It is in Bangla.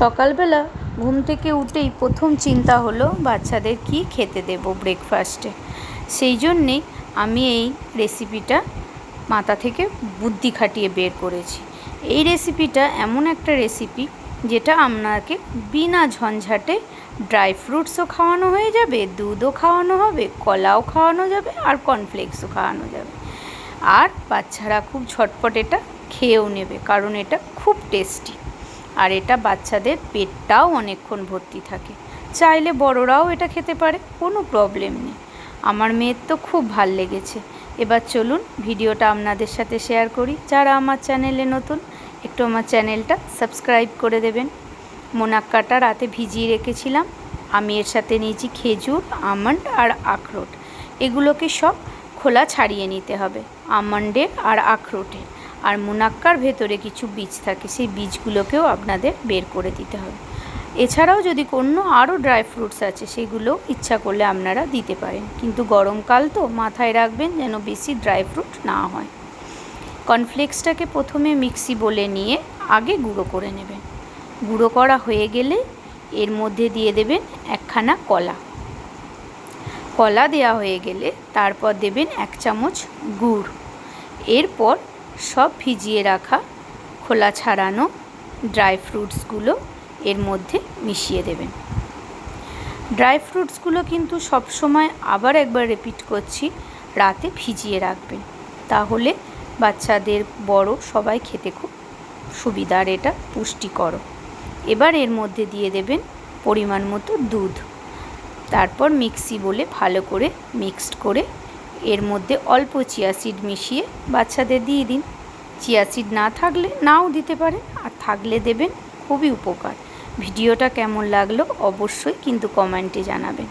সকালবেলা ঘুম থেকে উঠেই প্রথম চিন্তা হলো, বাচ্চাদের কী খেতে দেবো ব্রেকফাস্টে সেই জন্যেই আমি এই রেসিপিটা মাথা থেকে বুদ্ধি খাটিয়ে বের করেছি। এই রেসিপিটা এমন একটা রেসিপি যেটা আপনাকে বিনা ঝঞ্ঝাটে ড্রাই ফ্রুটসও খাওয়ানো হয়ে যাবে, দুধও খাওয়ানো হবে, কলাও খাওয়ানো যাবে, আর কর্নফ্লেক্সও খাওয়ানো যাবে। আর বাচ্চারা খুব ঝটপট এটা খেয়েও নেবে, কারণ এটা খুব টেস্টি আর এটা বাচ্চাদের পেটটাও অনেকক্ষণ ভর্তি থাকে। চাইলে বড়রাও এটা খেতে পারে, কোনো প্রবলেম নেই। আমার মেয়ের তো খুব ভালো লেগেছে। এবার চলুন ভিডিওটা আপনাদের সাথে শেয়ার করি। যারা আমার চ্যানেলে নতুন, একটু আমার চ্যানেলটা সাবস্ক্রাইব করে দেবেন। মোনাক্কাটা রাতে ভিজিয়ে রেখেছিলাম। আমি এর সাথে নিয়েছি খেজুর, আমন্ড আর আখরোট। এগুলোকে সব খোলা ছাড়িয়ে নিতে হবে, আমন্ডের আর আখরোটের। আর মুনাক্কার ভেতরে কিছু বীজ থাকে, সেই বীজগুলোকেও আপনাদের বের করে দিতে হবে। এছাড়াও যদি কোনো আরও ড্রাই ফ্রুটস আছে, সেগুলো ইচ্ছা করলে আপনারা দিতে পারেন। কিন্তু গরমকাল তো মাথায় রাখবেন যেন বেশি ড্রাই ফ্রুট না হয়। কর্নফ্লেক্সটাকে প্রথমে মিক্সি বলে নিয়ে আগে গুঁড়ো করে নেবেন। গুঁড়ো করা হয়ে গেলে এর মধ্যে দিয়ে দেবেন একখানা কলা। কলা দেওয়া হয়ে গেলে তারপর দেবেন এক চামচ গুড়। এরপর সব ভিজিয়ে রাখা খোলা ছাড়ানো ড্রাই ফ্রুটসগুলো এর মধ্যে মিশিয়ে দেবেন। ড্রাই ফ্রুটসগুলো কিন্তু সব সময় আবার একবার রিপিট করছি, রাতে ভিজিয়ে রাখবেন। তাহলে বাচ্চাদের, বড় সবাই খেতে খুব সুবিধার এটা পুষ্টিকর। এবার এর মধ্যে দিয়ে দেবেন পরিমাণ মতো দুধ। তারপর মিক্সি বলে ভালো করে মিক্সড করে এর মধ্যে অল্প চিয়া সিড মিশিয়ে বাচ্চাদের দিয়ে দিন। চিয়া সিড না থাকলে নাও দিতে পারেন আর থাকলে দেবেন, খুবই উপকার। ভিডিওটা কেমন লাগল অবশ্যই কিন্তু কমেন্টে জানাবেন।